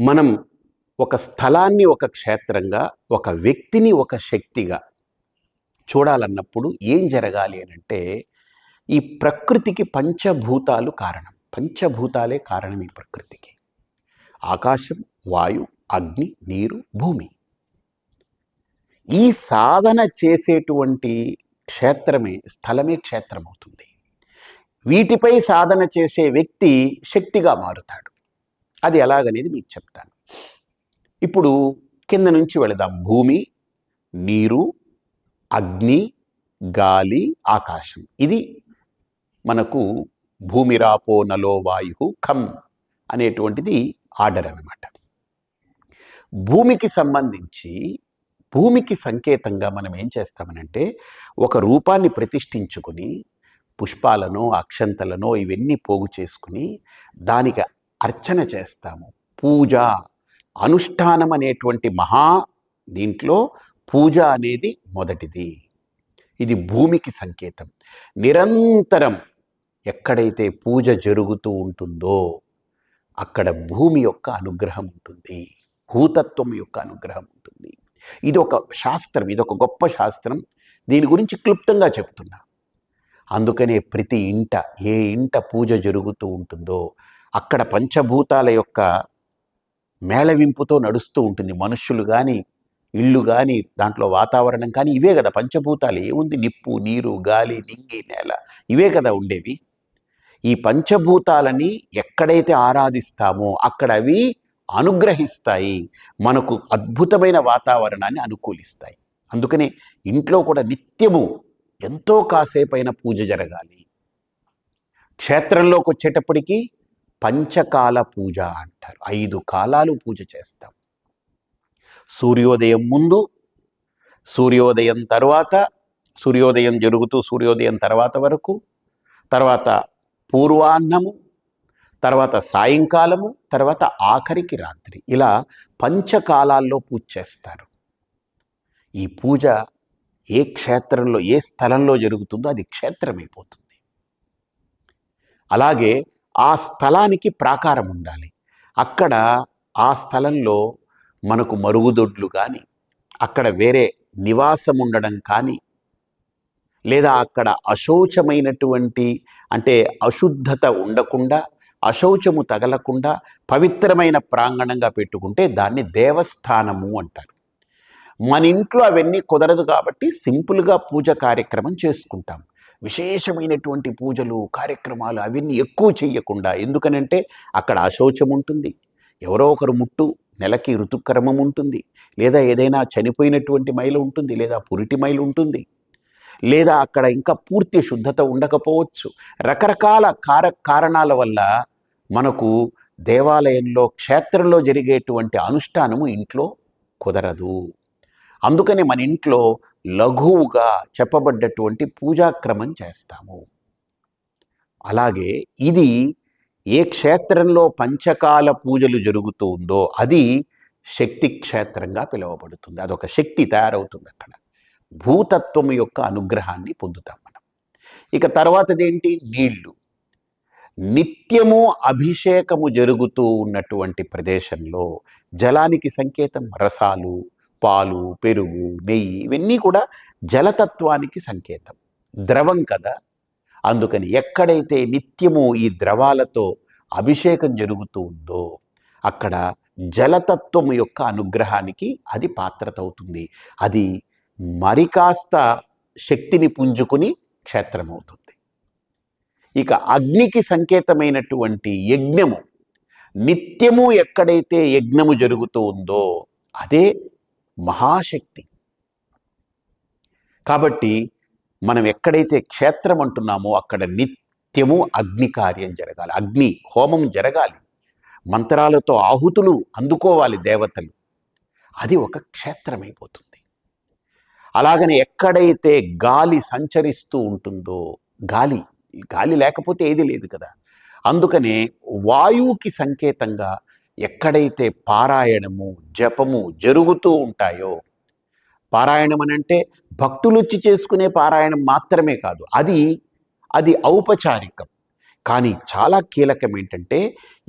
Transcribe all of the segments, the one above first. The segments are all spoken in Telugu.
మనం ఒక స్థలాన్ని ఒక క్షేత్రంగా ఒక వ్యక్తిని ఒక శక్తిగా చూడాలన్నప్పుడు ఏం జరగాలి అని అంటే ఈ ప్రకృతికి పంచభూతాలు కారణం. పంచభూతాలే కారణం ఈ ప్రకృతికి. ఆకాశం వాయు అగ్ని నీరు భూమి. ఈ సాధన చేసేటువంటి క్షేత్రమే స్థలమే క్షేత్రం అవుతుంది వీటిపై సాధన చేసే వ్యక్తి శక్తిగా మారుతాడు. అది ఎలాగనేది మీకు చెప్తాను. ఇప్పుడు కింద నుంచి వెళదాం. భూమి నీరు అగ్ని గాలి ఆకాశం. ఇది మనకు భూమిరాపో నలో వాయు ఖమ్ అనేటువంటిది ఆర్డర్ అనమాట భూమికి సంబంధించి భూమికి సంకేతంగా మనం ఏం చేస్తామనంటే ఒక రూపాన్ని ప్రతిష్ఠించుకుని పుష్పాలను అక్షంతలను ఇవన్నీ పోగు చేసుకుని దానికి అర్చన చేస్తాము. పూజ అనుష్ఠానం అనేటువంటి మహా దీంట్లో పూజ అనేది మొదటిది. ఇది భూమికి సంకేతం. నిరంతరం ఎక్కడైతే పూజ జరుగుతూ ఉంటుందో అక్కడ భూమి యొక్క అనుగ్రహం ఉంటుంది. భూతత్వం యొక్క అనుగ్రహం ఉంటుంది. ఇది ఒక శాస్త్రం ఇది ఒక గొప్ప శాస్త్రం. దీని గురించి క్లుప్తంగా చెప్తున్నా. అందుకనే ప్రతి ఇంట ఏ ఇంట పూజ జరుగుతూ ఉంటుందో అక్కడ పంచభూతాల యొక్క మేళవింపుతో నడుస్తూ ఉంటుంది. మనుష్యులు కానీ ఇళ్ళు కానీ దాంట్లో వాతావరణం కానీ ఇవే కదా. పంచభూతాలు ఏముంది? నిప్పు నీరు గాలి నింగి నేల ఇవే కదా ఉండేవి. ఈ పంచభూతాలని ఎక్కడైతే ఆరాధిస్తామో అక్కడ అవి అనుగ్రహిస్తాయి. మనకు అద్భుతమైన వాతావరణాన్ని అనుకూలిస్తాయి. అందుకనే ఇంట్లో కూడా నిత్యము ఎంతో కాసేపైన పూజ జరగాలి. క్షేత్రంలోకి వచ్చేటప్పటికీ పంచకాల పూజ అంటారు. ఐదు కాలాలు పూజ చేస్తాం. సూర్యోదయం ముందు సూర్యోదయం తర్వాత సూర్యోదయం జరుగుతూ సూర్యోదయం తర్వాత వరకు తర్వాత పూర్వాన్నము తర్వాత సాయంకాలము తర్వాత ఆఖరికి రాత్రి. ఇలా పంచకాలాల్లో పూజ చేస్తారు. ఈ పూజ ఏ క్షేత్రంలో ఏ స్థలంలో జరుగుతుందో అది క్షేత్రమైపోతుంది. అలాగే ఆ స్థలానికి ప్రాకారం ఉండాలి. అక్కడ ఆ స్థలంలో మనకు మరుగుదొడ్లు కానీ అక్కడ వేరే నివాసం ఉండడం కానీ లేదా అక్కడ అశౌచమైనటువంటి అంటే అశుద్ధత ఉండకుండా అశౌచము తగలకుండా పవిత్రమైన ప్రాంగణంగా పెట్టుకుంటే దాన్ని దేవస్థానము అంటారు. మన ఇంట్లో అవన్నీ కుదరదు కాబట్టి సింపుల్గా పూజ కార్యక్రమం చేసుకుంటాం. విశేషమైనటువంటి పూజలు కార్యక్రమాలు అవన్నీ ఎక్కువ చెయ్యకుండా ఎందుకనంటే అక్కడ అశౌచం ఉంటుంది ఎవరో ఒకరు ముట్టు నెలకి ఋతుక్రమం ఉంటుంది లేదా ఏదైనా చనిపోయినటువంటి మైలు ఉంటుంది లేదా పురిటి మైలు ఉంటుంది. లేదా అక్కడ ఇంకా పూర్తి శుద్ధత ఉండకపోవచ్చు. రకరకాల కార కారణాల వల్ల మనకు దేవాలయంలో క్షేత్రంలో జరిగేటువంటి అనుష్ఠానము ఇంట్లో కుదరదు. అందుకనే మన ఇంట్లో లఘువుగా చెప్పబడ్డటువంటి పూజాక్రమం చేస్తాము. అలాగే ఇది ఏ క్షేత్రంలో పంచకాల పూజలు జరుగుతూ ఉందో అది శక్తి క్షేత్రంగా పిలువబడుతుంది. అదొక శక్తి తయారవుతుంది అక్కడ. భూతత్వం యొక్క అనుగ్రహాన్ని పొందుతాం మనం. ఇక తర్వాతదేంటి? నీళ్ళు. నిత్యము అభిషేకము జరుగుతూ ఉన్నటువంటి ప్రదేశంలో జలానికి సంకేతం రసాలు పాలు పెరుగు నెయ్యి ఇవన్నీ కూడా జలతత్వానికి సంకేతం. ద్రవం కదా. అందుకని ఎక్కడైతే నిత్యము ఈ ద్రవాలతో అభిషేకం జరుగుతూ ఉందో అక్కడ జలతత్వం యొక్క అనుగ్రహానికి అది పాత్రత అవుతుంది. అది మరి కాస్త శక్తిని పుంజుకుని క్షేత్రమవుతుంది. ఇక అగ్నికి సంకేతమైనటువంటి యజ్ఞము నిత్యము ఎక్కడైతే యజ్ఞము జరుగుతూ ఉందో అదే మహాశక్తి. కాబట్టి మనం ఎక్కడైతే క్షేత్రం అంటున్నామో అక్కడ నిత్యము అగ్ని కార్యం జరగాలి. అగ్ని హోమం జరగాలి. మంత్రాలతో ఆహుతులు అందుకోవాలి దేవతలు. అది ఒక క్షేత్రమైపోతుంది. అలాగని ఎక్కడైతే గాలి సంచరిస్తూ ఉంటుందో గాలి గాలి లేకపోతే ఏది లేదు కదా. అందుకనే వాయువుకి సంకేతంగా ఎక్కడైతే పారాయణము జపము జరుగుతూ ఉంటాయో పారాయణం అని అంటే భక్తులు వచ్చి చేసుకునే పారాయణం మాత్రమే కాదు అది అది ఔపచారికం. కానీ చాలా కీలకం ఏంటంటే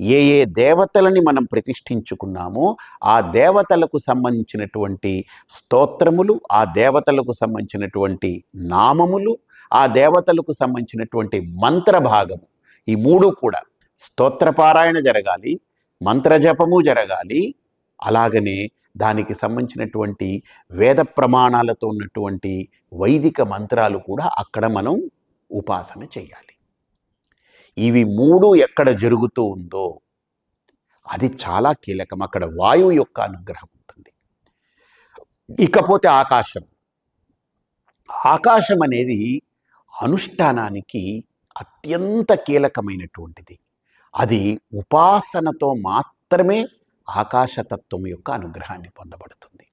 ఏ ఏ దేవతలని మనం ప్రతిష్ఠించుకున్నామో ఆ దేవతలకు సంబంధించినటువంటి స్తోత్రములు ఆ దేవతలకు సంబంధించినటువంటి నామములు ఆ దేవతలకు సంబంధించినటువంటి మంత్రభాగము ఈ మూడు కూడా స్తోత్రపారాయణ జరగాలి మంత్రజపము జరగాలి. అలాగనే దానికి సంబంధించినటువంటి వేద ప్రమాణాలతో ఉన్నటువంటి వైదిక మంత్రాలు కూడా అక్కడ మనం ఉపాసన చేయాలి. ఇవి మూడు ఎక్కడ జరుగుతూ ఉందో అది చాలా కీలకం. అక్కడ వాయువు యొక్క అనుగ్రహం ఉంటుంది. ఇకపోతే ఆకాశం. ఆకాశం అనేది అనుష్ఠానానికి అత్యంత కీలకమైనటువంటిది. అది ఉపాసనతో మాత్రమే ఆకాశతత్వం యొక్క అనుగ్రహాన్ని పొందబడుతుంది.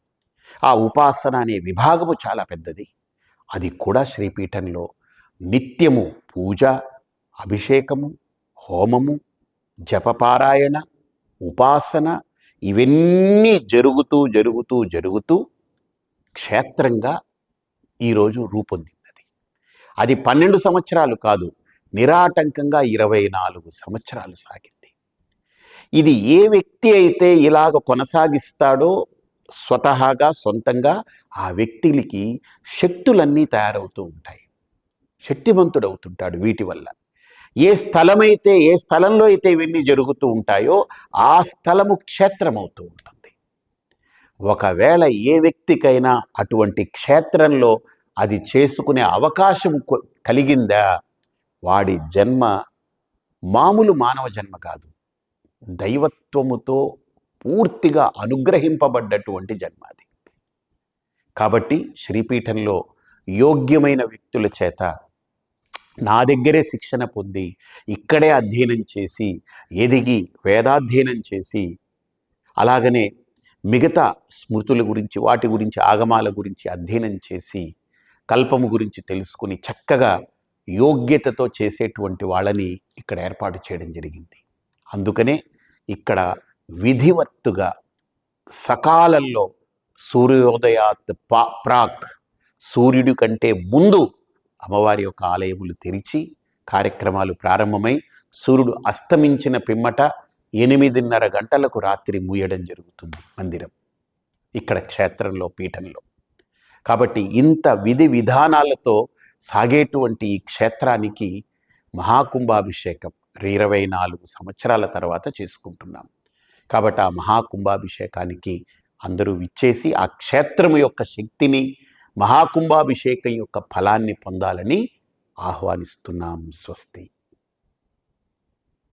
ఆ ఉపాసన అనే విభాగము చాలా పెద్దది. అది కూడా శ్రీపీఠంలో నిత్యము పూజ అభిషేకము హోమము జపపారాయణ ఉపాసన ఇవన్నీ జరుగుతూ జరుగుతూ జరుగుతూ క్షేత్రంగా ఈరోజు రూపొందింది అది పన్నెండు సంవత్సరాలు కాదు. నిరాటంకంగా ఇరవై నాలుగు సంవత్సరాలు సాగింది. ఇది ఏ వ్యక్తి అయితే ఇలాగ కొనసాగిస్తాడో స్వతహాగా సొంతంగా ఆ వ్యక్తికి శక్తులన్నీ తయారవుతూ ఉంటాయి. శక్తివంతుడవుతుంటాడు వీటి వల్ల. ఏ స్థలమైతే ఏ స్థలంలో అయితే ఇవన్నీ జరుగుతూ ఉంటాయో ఆ స్థలము క్షేత్రం అవుతూ ఉంటుంది. ఒకవేళ ఏ వ్యక్తికైనా అటువంటి క్షేత్రంలో అది చేసుకునే అవకాశం కలిగిందా? వాడి జన్మ మామూలు మానవ జన్మ కాదు. దైవత్వముతో పూర్తిగా అనుగ్రహింపబడ్డటువంటి జన్మ అది. కాబట్టి శ్రీపీఠంలో యోగ్యమైన వ్యక్తుల చేత నా దగ్గరే శిక్షణ పొంది ఇక్కడే అధ్యయనం చేసి ఎదిగి వేదాధ్యయనం చేసి అలాగనే మిగతా స్మృతుల గురించి వాటి గురించి ఆగమాల గురించి అధ్యయనం చేసి కల్పము గురించి తెలుసుకుని చక్కగా యోగ్యతతో చేసేటువంటి వాళ్ళని ఇక్కడ ఏర్పాటు చేయడం జరిగింది. అందుకనే ఇక్కడ విధివత్తుగా సకాలంలో సూర్యోదయాత్ పా ప్రాక్ సూర్యుడి కంటే ముందు అమ్మవారి యొక్క ఆలయములు తెరిచి కార్యక్రమాలు ప్రారంభమై సూర్యుడు అస్తమించిన పిమ్మట ఎనిమిదిన్నర గంటలకు రాత్రి మూయడం జరుగుతుంది మందిరం. ఇక్కడ క్షేత్రంలో పీఠంలో. కాబట్టి ఇంత విధి విధానాలతో సాగేటువంటి ఈ క్షేత్రానికి మహాకుంభాభిషేకం ఇరవై నాలుగు సంవత్సరాల తర్వాత చేసుకుంటున్నాం. కాబట్టి ఆ మహాకుంభాభిషేకానికి అందరూ విచ్చేసి ఆ క్షేత్రం యొక్క శక్తిని మహాకుంభాభిషేకం యొక్క ఫలాన్ని పొందాలని ఆహ్వానిస్తున్నాం స్వస్తి.